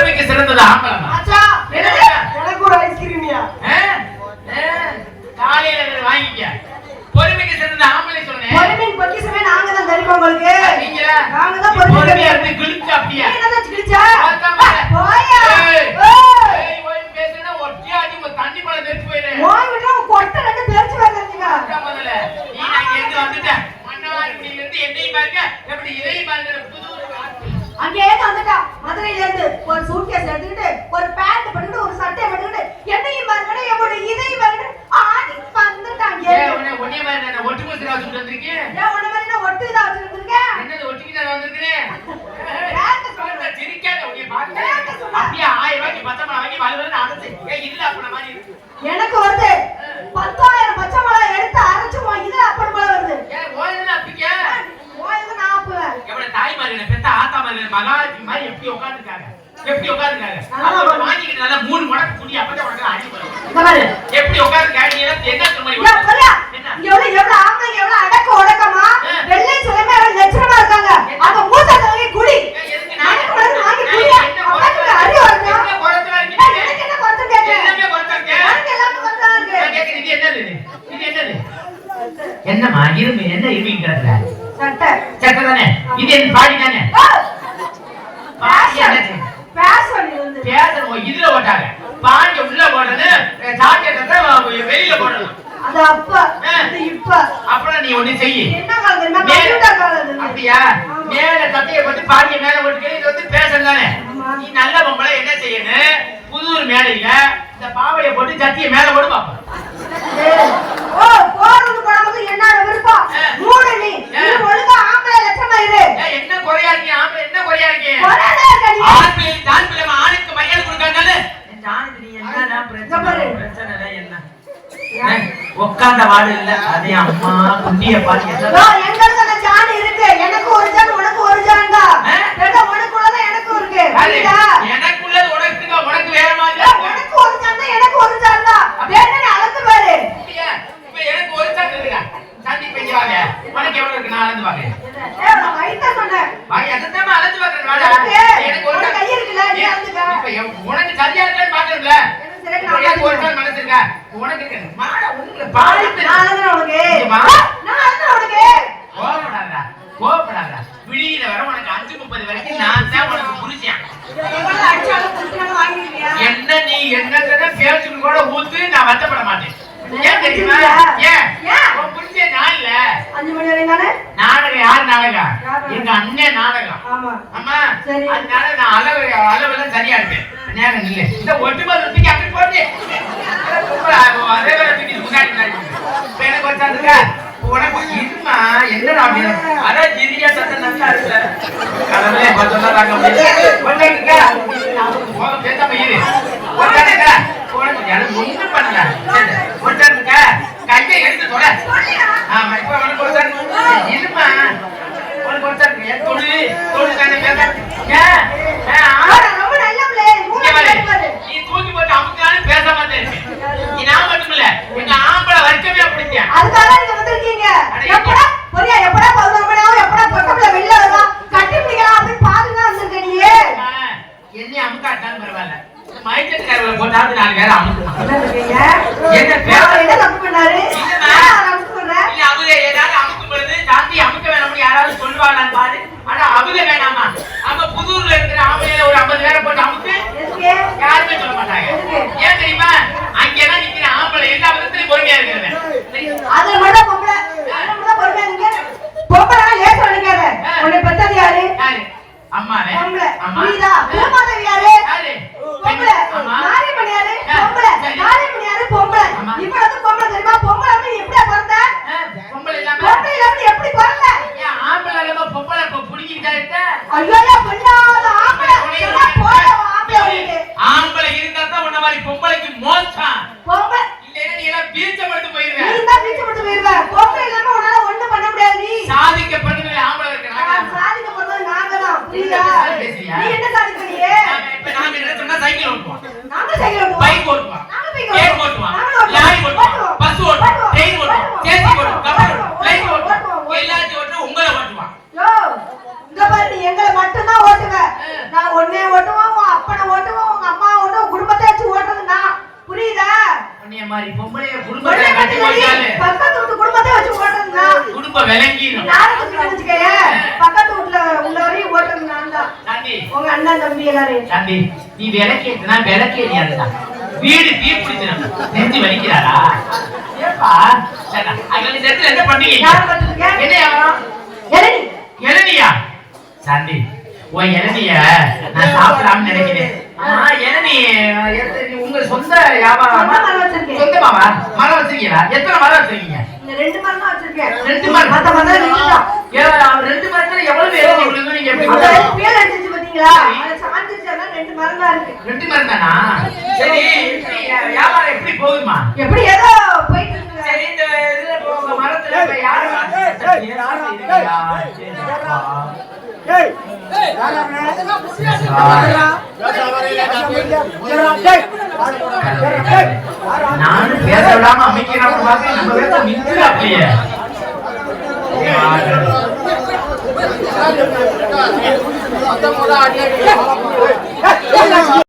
பொறுமைக்கு சிறந்தது ஆம்பளை தான் ஆச்சா என்னது? எனக்கு ஒரு ஐஸ்கிரீமியா காலையில வாங்கிக்க பொறுமைக்கு சிறந்த ஆம்பளை சொன்னேன் பொறுமையின் பொக்கிஷமே நாங்க தான் தெரியுமா உங்களுக்கு நீங்களா? நாங்க தான் பொறுமையா இருந்து கிழிச்சு அப்படியே நீ என்னதான் கிழிச்சா? போயா ஏய். ஏய். ஏய், ஓய் பேசுனா ஒட்டியா அடி, உன் தண்ணி பழம் தெரிச்சு போயிரு. ஓய் விட்டா உன் கொட்டை ரெண்டு. அதான் முதல்ல. நீ நான் இருந்து வந்துட்டேன். மன்னவாரிக்குடியில இருந்து என்னையும் பாருங்க, எப்படி இதையும் பாருங்க, இருந்து வந்துட்டா மதுரையில இருந்து ஒரு சூட்கேஸ் எடுத்துக்கிட்டு ஒரு பேண்ட் போட்டுக்கிட்டு ஒரு சட்டையை போட்டுக்கிட்டு என்னையும் பாருங்க எப்படி இதையும் பாருங்க ஆடி வந்துட்டாங்க ஒன்னே மாதிரி நான் ஒட்டு மோசரா வச்சுட்டு வந்திருக்கேன்? ஏன் உன்ன மாதிரி நான் ஒட்டு இதாக வச்சிருந்திருக்கேன் என்னது ஒட்டிக்கிட்டு நான் வந்திருக்கிறேன்? ஏன்ட்ட சொல்ற? சொல்றேன், சிரிக்காத, உன்னைய பார்த்து. ஏன்ட்ட சொல்ற? அப்படியே ஆயிரம் ரூபாய்க்கு பச்சை மிளகாய் வாங்கி வலுவலுன்னு அரைச்சு, ஏய், இதுல அப்பன மாதிரி இருக்கு. எனக்கு வருது பத்தாயிரம் பச்சை மிளகாய் எடுத்து அரைச்சு உன் இதுல அப்படி மிளகா வருது ஏன் ஓடுதுன்னு அப்பிக்க? ஓய்வு நான் ஆப்புவேன் எவ்வளவு தாய்மார்கள பெத்த ஆத்தாமார்கள மகாலட்சுமி மாதிரி எப்படி உட்கார்ந்துருக்காங்க எப்படி உட்கார்ந்துருக்காங்க நல்லா அவங்க வரும். வாங்கிக்கிட்டு நல்லா மூணு முடக்கு குடி அப்பதான் உனக்கு அடி எப்படி என்ன? என்ன எவ்வளவு எவ்வளவு ஆம்பளைங்க எவ்வளவு அடக்க ஒடுக்கமா? ஆ. வெள்ளை சுலைமா எவ்வளவு லட்சணமா இருக்காங்க. அந்த மூத்த தவங்கி குடி. ஏன் எதுக்கு நான் எனக்கு வந்து வாங்கி நான் குடியா? என்ன அப்பா குறைச்சலா அறி வருதா என்ன குறைச்சலா ஏன் இருக்கீங்க? எனக்கு என்ன குறைச்சு கேட்க எல்லாமே குறைச்சலா இருக்கே. எனக்கு எல்லாமே குறைச்சலா நான் இருக்கு கேட்கிறேன், இது என்னது இது? இது என்னது? என்னம்மா இரும்பு என்ன இரும்பிங்கிறதுல சட்டை சட்டை தானே இது என்ன பாடி தானே ஆ! பாடி என்னது பேஷன் இருந்து பேசணும் ஓ, இதுல ஓட்டாங்க பாடி உள்ள போடுறது சாக்கெட்டை வெளியில போடணும் அது அப்ப இது இப்ப அப்புறம் நீ ஒண்ணு செய்யி. அப்படியா. மேல சட்டையை போட்டு பாடிய மேல போட்டு இது வந்து பேசணும் தானே. நீ நல்ல பொம்பளை என்ன செய்யணும்? புதூர் மேடையில இந்த பாவையை போட்டு சட்டியை மேல போடு பாப்போம் ஏய், ஓ போறது போடாம என்னோட விருப்பம். மூடு நீ. ஒழுங்கா ஆம்பளை லட்சமா இரு. ஏய், என்ன குறையா இருக்கீங்க? ஆம்பளை என்ன குறையா இருக்கீங்க? ஆண்பிள்ளை தான் பிள்ளை ஆணுக்கு மரியாதை கொடுக்காங்கன்னு இந்த ஆணுக்கு நீ. பிரச்சனை? பிரச்சனை என்ன? உட்கார்ந்த வாடு இல்ல அதே அம்மா குண்டிய பாத்து எங்களுக்கு ஜான் இருக்கு எனக்கு ஒரு ஜான் உனக்கு ஒரு ஜான் தான் உனக்குள்ளதான் எனக்கும் இருக்கு? எனக்குள்ளது உனக்கு உனக்கு வேற மாதிரி. உனக்கு ஒரு ஜான் தான் எனக்கு ஒரு ஜான் தான் வேணும்னு அளந்து பாரு? இப்ப எனக்கு ஒரு சாக்கு இருக்குடா. சாந்தி பெஞ்சு வாங்க. உனக்கு எவ்வளவு இருக்கு? நான் அளந்து. உனக்கு எனக்கு ஒரு கை இருக்குல்ல, உனக்கு சரியா இருக்கான்னு பார்க்கணும்ல? எனக்கு சரியா இப்ப எனக்கு ஒரு சாக்கு மனசு இருக்கா? உனக்கு இருக்கு. வாடா, உங்களை. நான் உனக்கு. நான் உனக்கு. விடியில வர உனக்கு அஞ்சு முப்பது வரைக்கும் நான் தான் உனக்கு புரிச்சேன் என்ன நீ என்னத்தன பேச்சுக்கு கூட ஊத்து நான் வருத்தப்பட மாட்டேன். ஏன் தெரியுமா? ஏன்? புரிஞ்ச நான் இல்ல. அஞ்சு மணி வரையும் தானே? நாடகம். எங்க அண்ணன் நாடகம். ஆமா. அதனால நான் அளவு அளவெல்லாம் சரியா நேரம் இல்ல. இந்த ஒட்டுமொத்த தூக்கி அப்படி போட்டு. அதே வேற தூக்கி முன்னாடி முன்னாடி இப்ப எனக்கு வச்சாருங்க உனக்கு இருமா என்னடா அப்படின்னு அதான் ஜிரியா சத்தம் நல்லா இருக்குல்ல. கடவுளே கொஞ்சம் தான் தாங்க முடியல கொண்டாடுங்க போக பேசாம இரு கொண்டாடுங்க உனக்கு எனக்கு ஒண்ணும் பண்ணல. கொண்டாடுங்க கையை எடுத்து தொட ஆமா இப்ப உனக்கு ஒருத்தர் இருமா உனக்கு ஒருத்தர் என் தொழு தொழு தானே பேச ஏன் ஏன், ஆ? ஆனா, ரொம்ப நல்ல பிள்ளை மூணு இங்க பாரு, பாரு நீ தூக்கி போட்டு அமுக்கினாலும் பேச மாட்டேன் நீ நான் மட்டும் இல்ல எங்க ஆம்பளை வர்க்கமே அப்படித்தான் அதுக்காக நீங்க வந்திருக்கீங்க அட, எப்படா பொரியா எப்படா பதினோரு மணி ஆகும் எப்படா பொட்டப்புல வெளில வருவா கட்டி பிடிக்கலாம் அப்படின்னு பாத்துட்டு தான் வந்திருக்க நீ பரவாயில்ல. மயக்கத்துக்காரர்களை போட்டாவது நாலு பேரை அமுக்கலாம் என்ன என்ன தப்பு பண்ணாரு அவங்க ஏதாவது அமுக்கும் பொழுது அமுக்க வேணும்னு யாராவது சொல்லுவாங்களான்னு பாரு. ஆனா அவங்க வேணாமா? கோத்திரம் இல்லாம உன்னால பண்ண முடியாது நீ. சாதிக்க சாதிக்க பண்ணது நாங்க புரியுதா? நீ என்ன சாதிக்கறியே இப்ப நாங்க என்ன சொன்னா சைக்கிள் ஓட்டுவோம். நாங்க சைக்கிள் ஓட்டுவோம். பைக் ஓட்டுவோம். நாங்க பைக் ஓட்டுவோம். உங்களை ஓட்டுவோம் யோ இங்க பாரு நீ எங்களை மட்டும் தான் நான் ஒன்னே ஓட்டுவோம் உன் அப்பனை ஓட்டுவோம் உங்க அம்மா ஓட்டுவோம் குடும்பத்தை வச்சு புரியுதா? மாதிரி பொம்பளைய குடும்பத்தை கட்டி ஓட்டாலே. குடும்ப விளங்கிடும்? பக்கத்து வீட்டுல உள்ளவரையும் ஓட்டுறது நான் தான் உங்க அண்ணன் தம்பி எல்லாரையும். சாந்தி நீ விளக்கேத்துனா விளக்கேறியாதுடா வீடு தீ பிடிச்சிடும் நெஞ்சு வலிக்கிறாரா? ஏப்பா என்ன பார்த்துருக்க என்ன வியாபாரம் இளநீ இளநியா சாந்தி உன் இளநிய நான் சாப்பிடலாம்னு நினைக்கிறேன். இளநீ உங்க சொந்த வியாபாரமா. சொந்தமாவா மரம் வச்சிருக்கீங்களா? எத்தனை மரம் வச்சிருக்கீங்க? ரெண்டு மரம். தான் வச்சிருக்கேன் ரெண்டு மரம் மத்த மரம் ரெண்டு மரத்துல எவ்வளவு இளநீ விழுந்து நீங்க எப்படி புயல் அடிச்சிச்சு பாத்தீங்களா? சாஞ்சிச்சா ரெண்டு மரம் தான் இருக்கு. ரெண்டு மரம் தானா சரி. எப்படி வியாபாரம் எப்படி போகுதுமா? எப்படி ஏதோ போயிட்டு இருக்குங்க சரி இந்த இதுல இப்போ உங்க மரத்துல இப்ப யாரு? நானும் பேச விடாம அமைக்கிறான்னு பார்க்க நம்ம பேச மிஞ்சுல அப்படியே அடி அடி